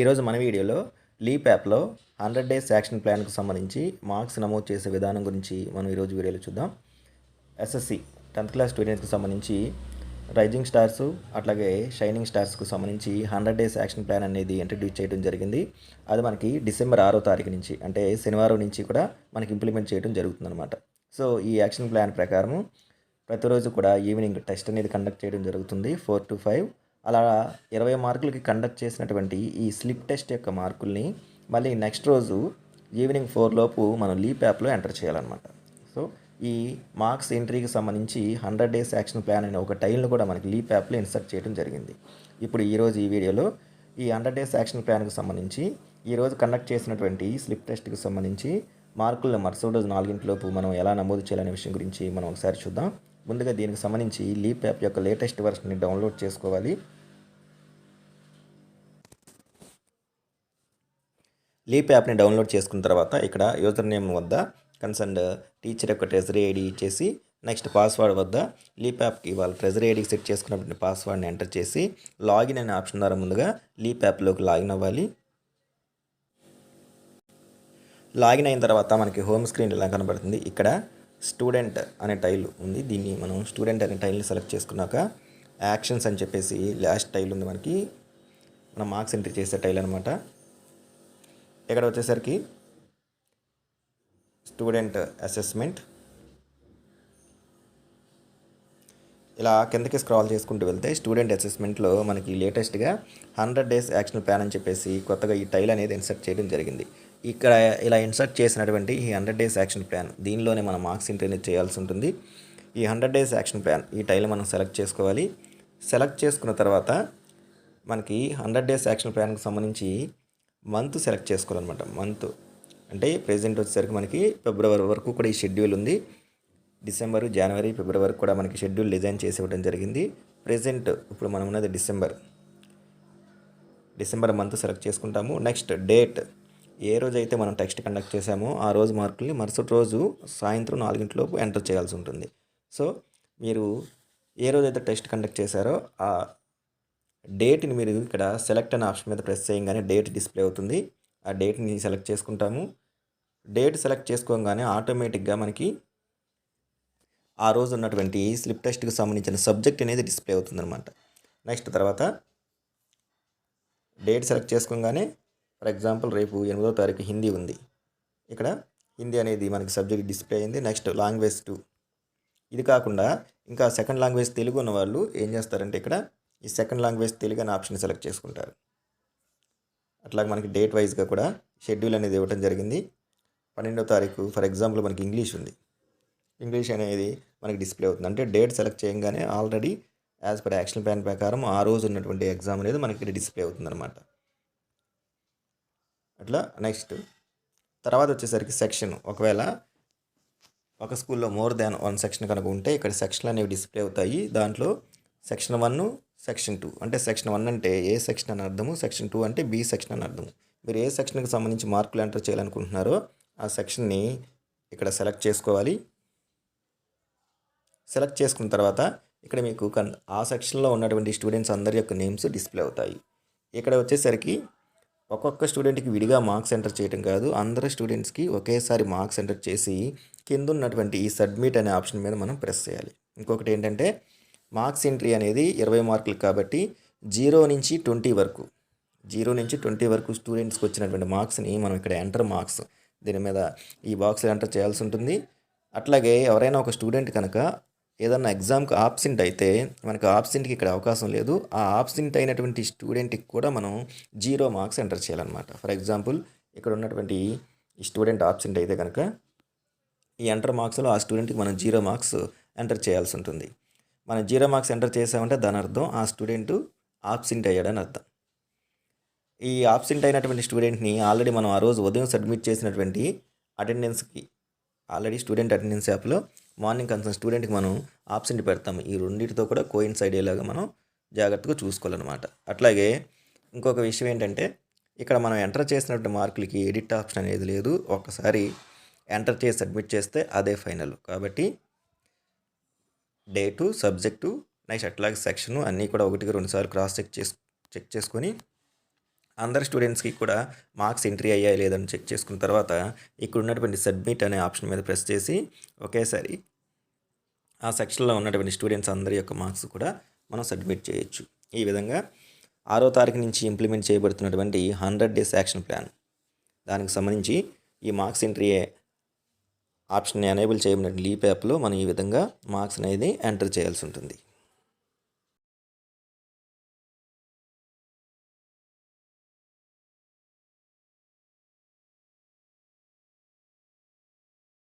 ఈరోజు మన వీడియోలో లీప్ యాప్లో హండ్రెడ్ డేస్ యాక్షన్ ప్లాన్కు సంబంధించి మార్క్స్ నమోదు చేసే విధానం గురించి మనం ఈరోజు వీడియోలో చూద్దాం. ఎస్ఎస్సి టెన్త్ క్లాస్ స్టూడెంట్స్కి సంబంధించి రైజింగ్ స్టార్స్ అట్లాగే షైనింగ్ స్టార్స్కు సంబంధించి హండ్రెడ్ డేస్ యాక్షన్ ప్లాన్ అనేది ఇంట్రడ్యూస్ చేయడం జరిగింది. అది మనకి డిసెంబర్ ఆరో తారీఖు నుంచి అంటే శనివారం నుంచి కూడా మనకి ఇంప్లిమెంట్ చేయడం జరుగుతుందన్నమాట. సో ఈ యాక్షన్ ప్లాన్ ప్రకారము ప్రతిరోజు కూడా ఈవినింగ్ టెస్ట్ అనేది కండక్ట్ చేయడం జరుగుతుంది ఫోర్ టు ఫైవ్. అలా ఇరవై మార్కులకి కండక్ట్ చేసినటువంటి ఈ స్లిప్ టెస్ట్ యొక్క మార్కుల్ని మళ్ళీ నెక్స్ట్ రోజు ఈవినింగ్ ఫోర్ లోపు మనం లీప్ యాప్లో ఎంటర్ చేయాలన్నమాట. సో ఈ మార్క్స్ ఎంట్రీకి సంబంధించి హండ్రెడ్ డేస్ యాక్షన్ ప్లాన్ అనే ఒక టైల్ను కూడా మనకి లీప్ యాప్లో ఇన్సర్ట్ చేయడం జరిగింది. ఇప్పుడు ఈరోజు ఈ వీడియోలో ఈ హండ్రెడ్ డేస్ యాక్షన్ ప్లాన్కి సంబంధించి ఈరోజు కండక్ట్ చేసినటువంటి స్లిప్ టెస్ట్కి సంబంధించి మార్కులను మరుసటి రోజు నాలుగింటిలోపు మనం ఎలా నమోదు చేయాలనే విషయం గురించి మనం ఒకసారి చూద్దాం. ముందుగా దీనికి సంబంధించి లీప్ యాప్ యొక్క లేటెస్ట్ వర్షన్ని డౌన్లోడ్ చేసుకోవాలి. లీప్ యాప్ని డౌన్లోడ్ చేసుకున్న తర్వాత ఇక్కడ యూజర్ నేమ్ వద్ద కన్సర్న్ టీచర్ యొక్క ట్రెజరీ ఐడి ఇచ్చేసి నెక్స్ట్ పాస్వర్డ్ వద్ద లీప్ యాప్కి వాళ్ళ ట్రెజరీ ఐడికి సెట్ చేసుకున్నటువంటి పాస్వర్డ్ని ఎంటర్ చేసి లాగిన్ అనే ఆప్షన్ ద్వారా ముందుగా లీప్ యాప్లోకి లాగిన్ అవ్వాలి. లాగిన్ అయిన తర్వాత మనకి హోమ్ స్క్రీన్ ఇలా కనబడుతుంది. ఇక్కడ స్టూడెంట్ అనే టైల్ ఉంది. దీన్ని మనం స్టూడెంట్ అనే టైల్ని సెలెక్ట్ చేసుకున్నాక యాక్షన్స్ అని చెప్పేసి లాస్ట్ టైల్ ఉంది మనకి. మనం మార్క్స్ ఎంట్రీ చేసే టైల్ అనమాట ఇక్కడ వచ్చేసరికి స్టూడెంట్ అసెస్మెంట్. ఇలా కిందకి స్క్రాల్ చేసుకుంటూ వెళ్తే స్టూడెంట్ అసెస్మెంట్లో మనకి లేటెస్ట్గా హండ్రెడ్ డేస్ యాక్షన్ ప్లాన్ అని చెప్పేసి కొత్తగా ఈ టైల్ అనేది ఇన్సర్ట్ చేయడం జరిగింది. ఇక్కడ ఇలా ఇన్సర్ట్ చేసినటువంటి ఈ హండ్రెడ్ డేస్ యాక్షన్ ప్లాన్ దీనిలోనే మనం మార్క్స్ ఇంటర్ని చేయాల్సి ఉంటుంది. ఈ హండ్రెడ్ డేస్ యాక్షన్ ప్లాన్ ఈ టైల్ మనం సెలెక్ట్ చేసుకోవాలి. సెలెక్ట్ చేసుకున్న తర్వాత మనకి హండ్రెడ్ డేస్ యాక్షన్ ప్లాన్కి సంబంధించి మంత్ సెలెక్ట్ చేసుకోవాలన్నమాట. మంత్ అంటే ప్రెసెంట్ వచ్చేసరికి మనకి ఫిబ్రవరి వరకు కూడా ఈ షెడ్యూల్ ఉంది. డిసెంబరు జనవరి ఫిబ్రవరి కూడా మనకి షెడ్యూల్ డిజైన్ చేసి ఇవ్వడం జరిగింది. ప్రెసెంట్ ఇప్పుడు మనం ఉన్నది డిసెంబర్ డిసెంబర్ మంత్ సెలెక్ట్ చేసుకుంటాము. నెక్స్ట్ డేట్ ఏ రోజు అయితే మనం టెక్స్ట్ కండక్ట్ చేసామో ఆ రోజు మార్కుల్ని మరుసటి రోజు సాయంత్రం నాలుగింటిలోపు ఎంటర్ చేయాల్సి ఉంటుంది. సో మీరు ఏ రోజు అయితే టెస్ట్ కండక్ట్ చేశారో ఆ డేట్ని మీరు ఇక్కడ సెలెక్ట్ అనే ఆప్షన్ మీద ప్రెస్ చేయగానే డేట్ డిస్ప్లే అవుతుంది. ఆ డేట్ని సెలెక్ట్ చేసుకుంటాము. డేట్ సెలెక్ట్ చేసుకోగానే ఆటోమేటిక్గా మనకి ఆ రోజు ఉన్నటువంటి స్లిప్ టెస్ట్కి సంబంధించిన సబ్జెక్ట్ అనేది డిస్ప్లే అవుతుందన్నమాట. నెక్స్ట్ తర్వాత డేట్ సెలెక్ట్ చేసుకోగానే ఫర్ ఎగ్జాంపుల్ రేపు ఎనిమిదో తారీఖు హిందీ ఉంది. ఇక్కడ హిందీ అనేది మనకి సబ్జెక్ట్ డిస్ప్లే అయింది. Next language two. ఇది కాకుండా ఇంకా సెకండ్ లాంగ్వేజ్ తెలుగు ఉన్న వాళ్ళు ఏం చేస్తారంటే ఇక్కడ ఈ సెకండ్ లాంగ్వేజ్ తెలుగు అనే ఆప్షన్ సెలెక్ట్ చేసుకుంటారు. అట్లాగే మనకి డేట్ వైజ్గా కూడా షెడ్యూల్ అనేది ఇవ్వడం జరిగింది. పన్నెండో తారీఖు ఫర్ ఎగ్జాంపుల్ మనకి ఇంగ్లీష్ ఉంది. ఇంగ్లీష్ అనేది మనకి డిస్ప్లే అవుతుంది. అంటే డేట్ సెలెక్ట్ చేయగానే already as per action plan ప్రకారం ఆ రోజు ఉన్నటువంటి ఎగ్జామ్ అనేది మనకి డిస్ప్లే అవుతుంది అనమాట అట్లా నెక్స్ట్. తర్వాత వచ్చేసరికి సెక్షన్. ఒకవేళ ఒక స్కూల్లో మోర్ దాన్ వన్ సెక్షన్ కనుక ఉంటే ఇక్కడ సెక్షన్లు అనేవి డిస్ప్లే అవుతాయి. దాంట్లో సెక్షన్ వన్ సెక్షన్ టూ. అంటే సెక్షన్ వన్ అంటే ఏ సెక్షన్ అని అర్థము? సెక్షన్ టూ అంటే బి సెక్షన్ అని అర్థము. మీరు ఏ సెక్షన్కి సంబంధించి మార్కులు ఎంటర్ చేయాలనుకుంటున్నారో ఆ సెక్షన్ని ఇక్కడ సెలెక్ట్ చేసుకోవాలి. సెలెక్ట్ చేసుకున్న తర్వాత ఇక్కడ మీకు ఆ సెక్షన్లో ఉన్నటువంటి స్టూడెంట్స్ అందరి యొక్క నేమ్స్ డిస్ప్లే అవుతాయి. ఇక్కడ వచ్చేసరికి ఒక్కొక్క స్టూడెంట్కి విడిగా మార్క్స్ ఎంటర్ చేయడం కాదు. అందరు స్టూడెంట్స్కి ఒకేసారి మార్క్స్ ఎంటర్ చేసి కింద ఉన్నటువంటి ఈ సబ్మిట్ అనే ఆప్షన్ మీద మనం ప్రెస్ చేయాలి. ఇంకొకటి ఏంటంటే మార్క్స్ ఎంట్రీ అనేది ఇరవై మార్కులు కాబట్టి జీరో నుంచి ట్వంటీ వరకు జీరో నుంచి ట్వంటీ వరకు స్టూడెంట్స్కి వచ్చినటువంటి మార్క్స్ని మనం ఇక్కడ ఎంటర్ మార్క్స్ దీని మీద ఈ బాక్స్లో ఎంటర్ చేయాల్సి ఉంటుంది. అట్లాగే ఎవరైనా ఒక స్టూడెంట్ కనుక ఏదన్నా ఎగ్జామ్కి ఆబ్సెంట్ అయితే మనకు ఆబ్సెంట్కి ఇక్కడ అవకాశం లేదు. ఆ ఆబ్సెంట్ అయినటువంటి స్టూడెంట్కి కూడా మనం జీరో మార్క్స్ ఎంటర్ చేయాలన్నమాట. ఫర్ ఎగ్జాంపుల్ ఇక్కడ ఉన్నటువంటి స్టూడెంట్ ఆబ్సెంట్ అయితే కనుక ఈ ఎంటర్ మార్క్స్లో ఆ స్టూడెంట్కి మనం జీరో మార్క్స్ ఎంటర్ చేయాల్సి ఉంటుంది. మనం జీరో మార్క్స్ ఎంటర్ చేసామంటే దాని అర్థం ఆ స్టూడెంట్ ఆబ్సెంట్ అయ్యాడని అర్థం. ఈ ఆబ్సెంట్ అయినటువంటి స్టూడెంట్ని ఆల్రెడీ మనం ఆ రోజు ఉదయం సబ్మిట్ చేసినటువంటి అటెండెన్స్కి ఆల్రెడీ స్టూడెంట్ అటెండెన్స్ యాప్లో మార్నింగ్ కన్సర్న్ స్టూడెంట్కి మనం ఆబ్సెంట్ పెడతాము. ఈ రెండింటితో కూడా కోయిన్సైడ్ అయ్యేలాగా మనం జాగ్రత్తగా చూసుకోవాలన్నమాట. అట్లాగే ఇంకొక విషయం ఏంటంటే ఇక్కడ మనం ఎంటర్ చేసినటువంటి మార్కులకి ఎడిట్ ఆప్షన్ అనేది లేదు. ఒక్కసారి ఎంటర్ చేసి సబ్మిట్ చేస్తే అదే ఫైనల్. కాబట్టి డేటు సబ్జెక్టు నెక్స్ట్ అట్లాగే సెక్షను అన్నీ కూడా ఒకటికి రెండుసార్లు క్రాస్ చెక్ చేసు చెక్ చేసుకొని అందరు స్టూడెంట్స్కి కూడా మార్క్స్ ఎంట్రీ అయ్యాయి లేదని చెక్ చేసుకున్న తర్వాత ఇక్కడ ఉన్నటువంటి సబ్మిట్ అనే ఆప్షన్ మీద ప్రెస్ చేసి ఒకేసారి ఆ సెక్షన్లో ఉన్నటువంటి స్టూడెంట్స్ అందరి యొక్క మార్క్స్ కూడా మనం సబ్మిట్ చేయొచ్చు. ఈ విధంగా ఆరో తారీఖు నుంచి ఇంప్లిమెంట్ చేయబడుతున్నటువంటి హండ్రెడ్ డేస్ యాక్షన్ ప్లాన్. దానికి సంబంధించి ఈ మార్క్స్ ఎంట్రీ ఆప్షన్ని ఎనేబుల్ చేయబడిన లీప్ యాప్లో మనం ఈ విధంగా మార్క్స్ అనేది ఎంటర్ చేయాల్సి ఉంటుంది.